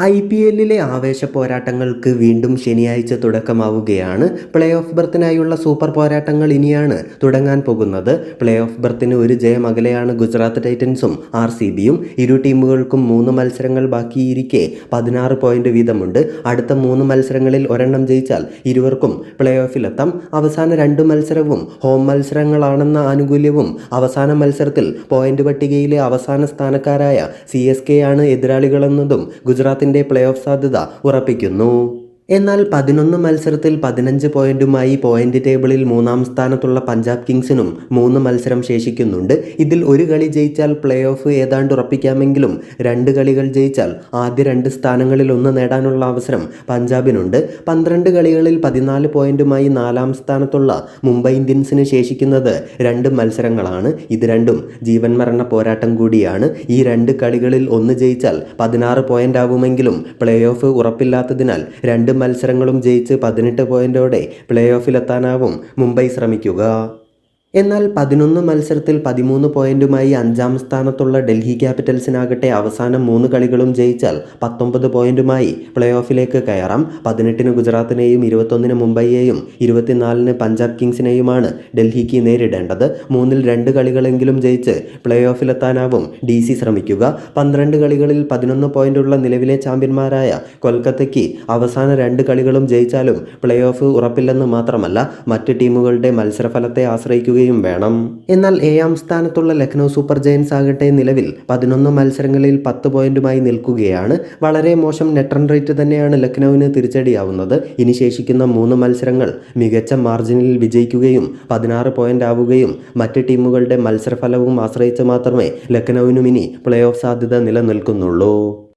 I P എല്ലിലെ ആവേശ പോരാട്ടങ്ങൾക്ക് വീണ്ടും ശനിയാഴ്ച തുടക്കമാവുകയാണ്. പ്ലേ ഓഫ് ബർത്തിനായുള്ള സൂപ്പർ പോരാട്ടങ്ങൾ ഇനിയാണ് തുടങ്ങാൻ പോകുന്നത്. പ്ലേ ഓഫ് ബർത്തിന് ഒരു ജയം അകലെയാണ് ഗുജറാത്ത് ടൈറ്റൻസും ആർ സി ബിയും. ഇരു ടീമുകൾക്കും മൂന്ന് മത്സരങ്ങൾ ബാക്കിയിരിക്കെ പതിനാറ് പോയിന്റ് വീതമുണ്ട്. അടുത്ത മൂന്ന് മത്സരങ്ങളിൽ ഒരെണ്ണം ജയിച്ചാൽ ഇരുവർക്കും പ്ലേ ഓഫിലെത്താം അവസാന രണ്ട് മത്സരവും ഹോം മത്സരങ്ങളാണെന്ന ആനുകൂല്യവും അവസാന മത്സരത്തിൽ പോയിന്റ് പട്ടികയിലെ അവസാന സ്ഥാനക്കാരായ സി എസ് കെ ആണ് എതിരാളികളെന്നതും ഗുജറാത്തിന്റെ പ്ലേ ഓഫ് സാധ്യത ഉറപ്പിക്കുന്നു. എന്നാൽ പതിനൊന്ന് മത്സരത്തിൽ പതിനഞ്ച് പോയിന്റുമായി പോയിന്റ് ടേബിളിൽ മൂന്നാം സ്ഥാനത്തുള്ള പഞ്ചാബ് കിങ്സിനും മൂന്ന് മത്സരം ശേഷിക്കുന്നുണ്ട്. ഇതിൽ ഒരു കളി ജയിച്ചാൽ പ്ലേ ഓഫ് ഏതാണ്ട് ഉറപ്പിക്കാമെങ്കിലും രണ്ട് കളികൾ ജയിച്ചാൽ ആദ്യ രണ്ട് സ്ഥാനങ്ങളിൽ ഒന്ന് നേടാനുള്ള അവസരം പഞ്ചാബിനുണ്ട്. പന്ത്രണ്ട് കളികളിൽ പതിനാല് പോയിന്റുമായി നാലാം സ്ഥാനത്തുള്ള മുംബൈ ഇന്ത്യൻസിന് ശേഷിക്കുന്നത് രണ്ട് മത്സരങ്ങളാണ്. ഇത് രണ്ടും ജീവൻ മരണ പോരാട്ടം കൂടിയാണ്. ഈ രണ്ട് കളികളിൽ ഒന്ന് ജയിച്ചാൽ പതിനാറ് പോയിന്റ് ആവുമെങ്കിലും പ്ലേ ഓഫ് ഉറപ്പില്ലാത്തതിനാൽ രണ്ട് മത്സരങ്ങളും ജയിച്ച് പതിനെട്ട് പോയിന്റോടെ പ്ലേ ഓഫിലെത്താനാവും മുംബൈ ശ്രമിക്കുക. എന്നാൽ പതിനൊന്ന് മത്സരത്തിൽ പതിമൂന്ന് പോയിന്റുമായി അഞ്ചാം സ്ഥാനത്തുള്ള ഡൽഹി ക്യാപിറ്റൽസിനാകട്ടെ അവസാനം മൂന്ന് കളികളും ജയിച്ചാൽ പത്തൊമ്പത് പോയിന്റുമായി പ്ലേ ഓഫിലേക്ക് കയറാം. പതിനെട്ടിന് ഗുജറാത്തിനെയും ഇരുപത്തൊന്നിന് മുംബൈയെയും ഇരുപത്തിനാലിന് പഞ്ചാബ് കിങ്സിനെയുമാണ് ഡൽഹിക്ക് നേരിടേണ്ടത്. മൂന്നിൽ രണ്ട് കളികളെങ്കിലും ജയിച്ച് പ്ലേ ഓഫിലെത്താനാവും ഡി സി ശ്രമിക്കുക. പന്ത്രണ്ട് കളികളിൽ പതിനൊന്ന് പോയിന്റുള്ള നിലവിലെ ചാമ്പ്യന്മാരായ കൊൽക്കത്തയ്ക്ക് അവസാന രണ്ട് കളികളും ജയിച്ചാലും പ്ലേ ഓഫ് ഉറപ്പില്ലെന്ന് മാത്രമല്ല മറ്റ് ടീമുകളുടെ മത്സരഫലത്തെ ആശ്രയിക്കുകയും വേണം. എന്നാൽ ഏഴാം സ്ഥാനത്തുള്ള ലക്നൗ സൂപ്പർ ജയൻസ് ആകട്ടെ നിലവിൽ പതിനൊന്ന് മത്സരങ്ങളിൽ പത്ത് പോയിന്റുമായി നിൽക്കുകയാണ്. വളരെ മോശം നെറ്റ് റൺ റേറ്റ് തന്നെയാണ് ലക്നൌവിന് തിരിച്ചടിയാവുന്നത്. ഇനി ശേഷിക്കുന്ന മൂന്ന് മത്സരങ്ങൾ മികച്ച മാർജിനിൽ വിജയിക്കുകയും പതിനാറ് പോയിന്റ് ആവുകയും മറ്റ് ടീമുകളുടെ മത്സരഫലവും ആശ്രയിച്ച് മാത്രമേ ലക്നൌവിനും ഇനി പ്ലേ ഓഫ് സാധ്യത നിലനിൽക്കുന്നുള്ളൂ.